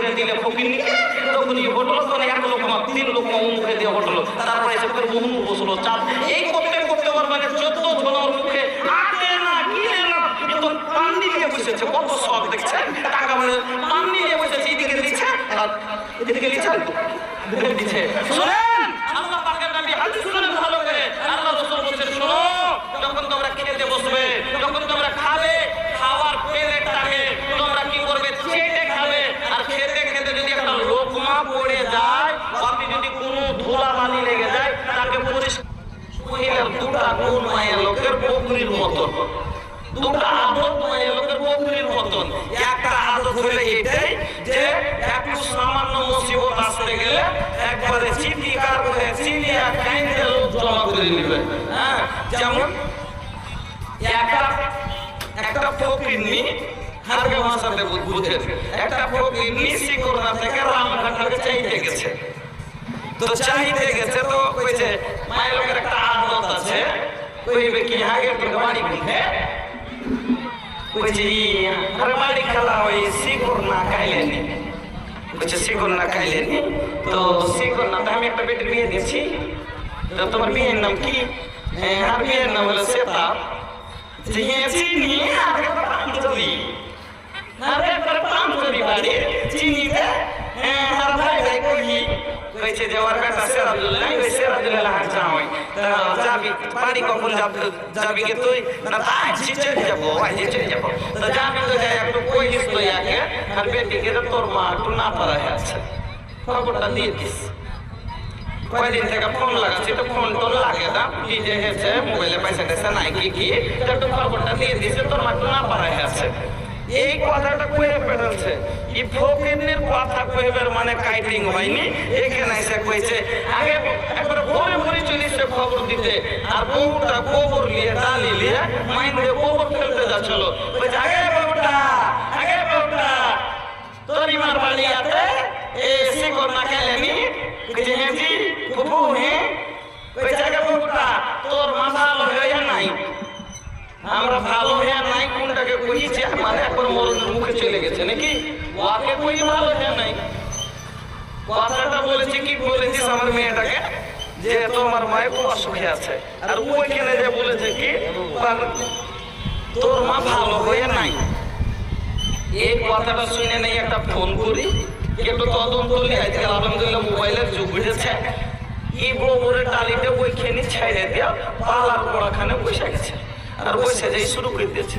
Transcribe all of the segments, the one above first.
করে দিলে ফকির নিকে তখন এই হোটেল তখন এক লোক আমার তিন লোক মুখে দিয়ে হোটেল তারপরে করে বসল, চাপ, এই করতে করতে আমার মানে চোদ্দ ওর মুখে বসেছে, কত শখ দেখছে। টাকা মানে পান্নি দিয়ে বসেছে এইদিকে দিচ্ছে, আর এদিকে দিচ্ছে আল্লাহ পাকের নবী হাদিস শুনেন ভালো করে আল্লাহ রাসূল বলেছেন শোনো যখন তোমরা খেতে বসবে যখন তোমরা খাবে খাওয়ার প্লেটটাকে তোমরা কি করবে চেটে খাবে আর খেতে খেতে যদি একটা লোকমা পড়ে যায় আপনি যদি কোনো ধুলা বালি লেগে যায় তাকে পরিষ্কার মহিলার দুটা গুণ মায়ের লোকের বকরির মতন দুটা আদত লোকের বকরির মতন। একটা আদত যে একটু সামান্য মুসিবত আসতে গেলে একবারে চিৎকার করে চিনিয়া লোক হ্যাঁ যেমন একটা একটা ফকিরনি হারবে ভাষাতে বুঝেন, একটা ফকিরনি শিকরনা থেকে রামঘাটাকে চাইতে গেছে। তো চাইতে গেছে তো কইছে মায়ের লোকের একটা আদত আছে, কইবে কি কোনতে কইছে ই বাড়ি খেলা ওই শিকর না খাইলে নি কইছে শিকর না খাইলে নি তো শিকর না আমি একটা বেটির বিয়ে দিয়েছি তো তোমার বিয়ের নাম কি আর বিয়ের নাম হলো শ্বেতা চিনি আর পাঞ্চলি বাড়ি চিনিতে কইছে যে ওর বেটা সেরাজুল্লাহ ওই সেরাজুল্লাহ হাঁচা হয় তা যাবি বাড়ি কখন যাব যাবি কে তুই? না তা আজই চলে যাব আজই চলে যাব। তো যাবি তো যাই একটু কইস তো ইয়াকে আর বেটিকে তো তোর মা একটু না পারা আছে। খবরটা দিয়ে দিস। কয়দিন থেকে ফোন লাগাচ্ছি, তো ফোন তো লাগে না। কি যে হয়েছে মোবাইলে পয়সা টয়সা নাই, কি কি? তো একটু খবরটা দিয়ে দিছে তোর মা একটু না পারা আছে। এই কথাটা কয়ে বেড়াচ্ছে এই ফকিনের কথা কইবার মানে কাইটিং হয়নি। এখানে এসে কইছে, আগে একবার ভোরে ভোরে চলিছে খবর দিতে। আর বউটা গোবর নিয়ে ডালি নিয়ে মাইন দিয়ে গোবর ফেলতে যাচ্ছিল। বলছে আগে বউটা আগে বউটা তোর ইমার বাড়ি আছে এ শিকর না খেলেনি কইছে হ্যাঁ জি ফুফু হ্যাঁ কইছে আগে বউটা তোর মাথা হয়ে নাই আমরা ভালো হয়ে নাই কোনটাকে কইছে মানে এখন মরণের মুখে চলে গেছে নাকি ওকে কই ভালো হয়ে নাই কথাটা বলেছে, কি বলেছিস আমার মেয়েটাকে? যে তোমার মায়ের খুব অসুখে আছে। আর ওইখানে যে বলেছে কি তোর মা ভালো হয়ে নাই। এই কথাটা শুনে নেই একটা ফোন করি। একটু তদন্ত করি আজকে আলহামদুলিল্লাহ মোবাইলের যুগ উঠেছে। এই গোবরের টালিতে ওইখানে ছেড়ে দিয়া পালার পড়াখানে বসে গেছে। আর বসে যাই শুরু করে দিয়েছে।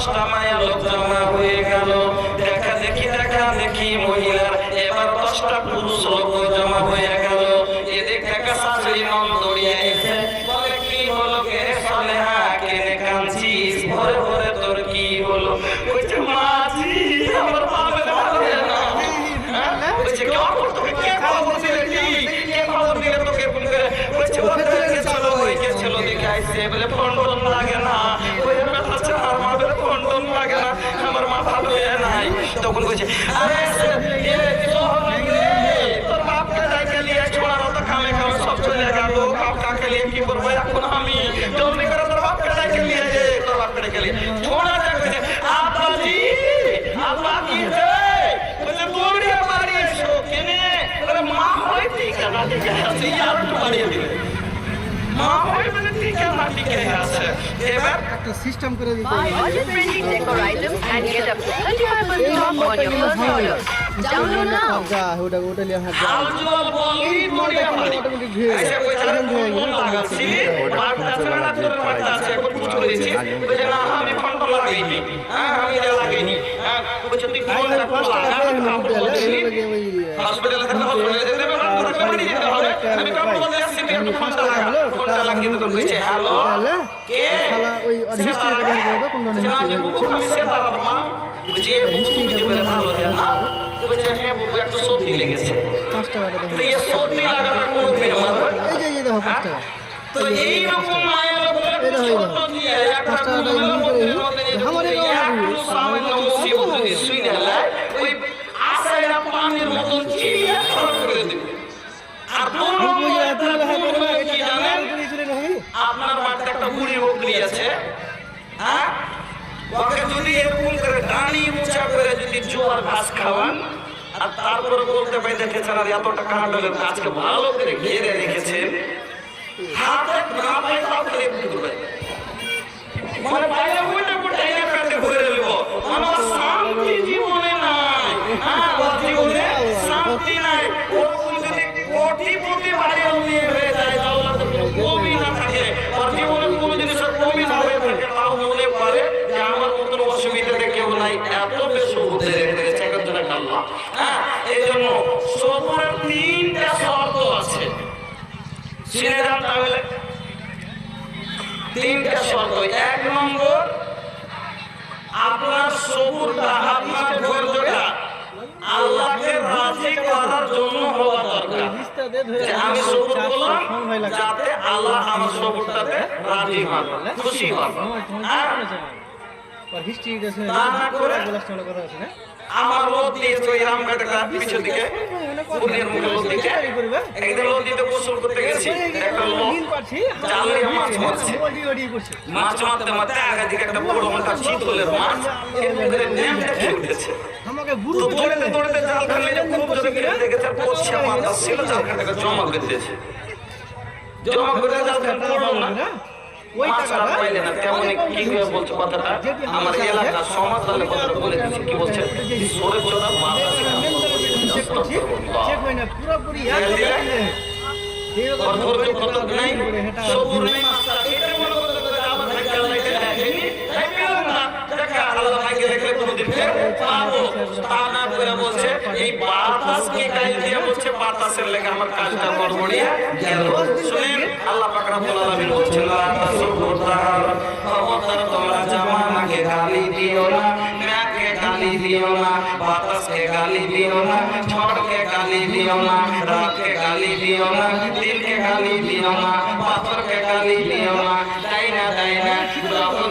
দশটা মায়া লোক জমা হয়ে গেল। দেখা দেখি দেখা দেখি মহিলার এবার দশটা পুরুষ লোক জমা হয়ে গেল। এদিক থেকে শাশুড়ি নন দৌড়িয়ে এসে বলে, কি হলো কে সলে কেনে কাঁদছিস? ভরে ভরে তোর কি হলো? কইছে মাঝি আমার বাবা ভালো না। হ্যাঁ? কইছে কে কে খবর দিলে কি? কে খবর দিলে তোকে ফোন করে? কইছে ওকে দেখে চলো, ওই কে ছিল দেখে আইছে। বলে, ফোন টোন লাগে তখন কইছে আরে সে এ শহর রে তোর বাপকে ডাইকে নিয়ে ছোড়ার তো খামে খামে সব চলে গেল বাপ কাকে নিয়ে কি করব এখন আমি জলদি করে তোর বাপকে ডাইকে নিয়ে যে তোর বাপকে ডাইকে নিয়ে ছোড়া ডাকে আব্বাজি আব্বা কি রে বলে দৌড়িয়ে বাড়ি এসো কেনে বলে মা হয় টিকা না টিকা আছে ইয়ার একটু বাড়িয়ে দিলে মা হয় মানে টিকা না টিকা আছে এবার একটা সিস্টেম করে দিতে Buy all your trendy decor items and হসপিটালে থাকলে হসপিটালে আমি কাম বলে আসছি একটু ফোনটা লাগা ফোনটা লাগিয়ে তো কইছে হ্যালো কে ওই করবে, কোন ধরনের যে বলে ভালো দেয় না হ্যাঁ বাবু একটা সর্দি লেগেছে। তো এই সর্দি লাগাটা কোনো মেয়ে মারবে এই যে এই দেখো পাঁচ টাকা তো এই রকম মায়ের এই দেখো, এই পাঁচ টাকাটা ইউজ করে এই, আমারে গাওয়া লাগবে। সামান্য মুসিবত যদি শুনে ওই পানির মতন চিড়িয়ে খরচ করে দিবে। আর। আপনার বাড়িতে একটা বুড়ি বকরি আছে হ্যাঁ? ওকে যদি এরকম করে ডানি যদি জোয়ার ঘাস খাওয়ান আর তারপরে বলতে পারি, দেখেছেন আর এতটা হাঁটলেন আজকে ভালো করে ঘিরে রেখেছেন। হাতে না পাই করবে মানে বাইরে উল্টে পেটে ভরে নিব মানে ওর শান্তি জীবনে নাই হ্যাঁ ওর জীবনে শান্তি নাই ওরকম যদি কোটিপতি বাড়িও নিয়ে হয়ে যায় তাহলে তো কোনো কমই না থাকে ওর জীবনে কোনো জিনিসের কমই না হয়ে থাকে তাও মনে করে যে আমার মতন অসুবিধাতে কেউ আল্লাহ হ্যাঁ এই জন্য সবরের তিনটা শর্ত আছে। তিনটা শর্ত, এক নম্বর, আপনার সবুরটা আল্লাহকে রাজি হওয়া দরকার। আমি সবুর করলাম। যাতে আল্লাহ আমার সবুরটাতে রাজি হন, খুশি হন। শুনে তা না করে আছে না? আমার লোক দিয়েছে ওই রামঘাটটা পিছু দিকে পুরীর মুখে লোক দিকে একদিন নদীতে গোসল করতে গেছি একটা লোক জাল মাছ মারছে। মাছ মারতে মারতে আগে দিকে একটা বড় মোটা চিতলের মাছ এরকম করে নেমে খেয়ে উঠেছে। আমাকে গুরু দৌড়তে দৌড়তে জাল যে খুব জোরে খেলে দেখেছে আর পড়ছে মাথা ছিল জাল খাটাকে জমা করে দিয়েছে জমা করে জাল পড়ল না। পাইলে না কেমন কি করে বলছে কথাটা? আমার এলাকার সমাজ তাহলে কথাটা বলে দিচ্ছে কি বলছে? সরে চেক হয় মাস্টার দেখলে কোনোদিন পাবো তা না করে বলছে এই বাতাসকে গায়ে দিয়ে বলছে বাতাসের লেগে আমার কাজটা গড়বড়িয়ে গেল। শুনেন আল্লাহ পাক রব্বুল আলামিন বলছেন লা তাসুবুতার খবরদার তোমরা জামানাকে গালি দিও না ম্যাকে গালি দিও না বাতাসকে গালি দিও না ঝড়কে গালি দিও না রাতকে গালি দিও না দিনকে গালি দিও না পাথরকে গালি দিও না তাই না তাই না যখন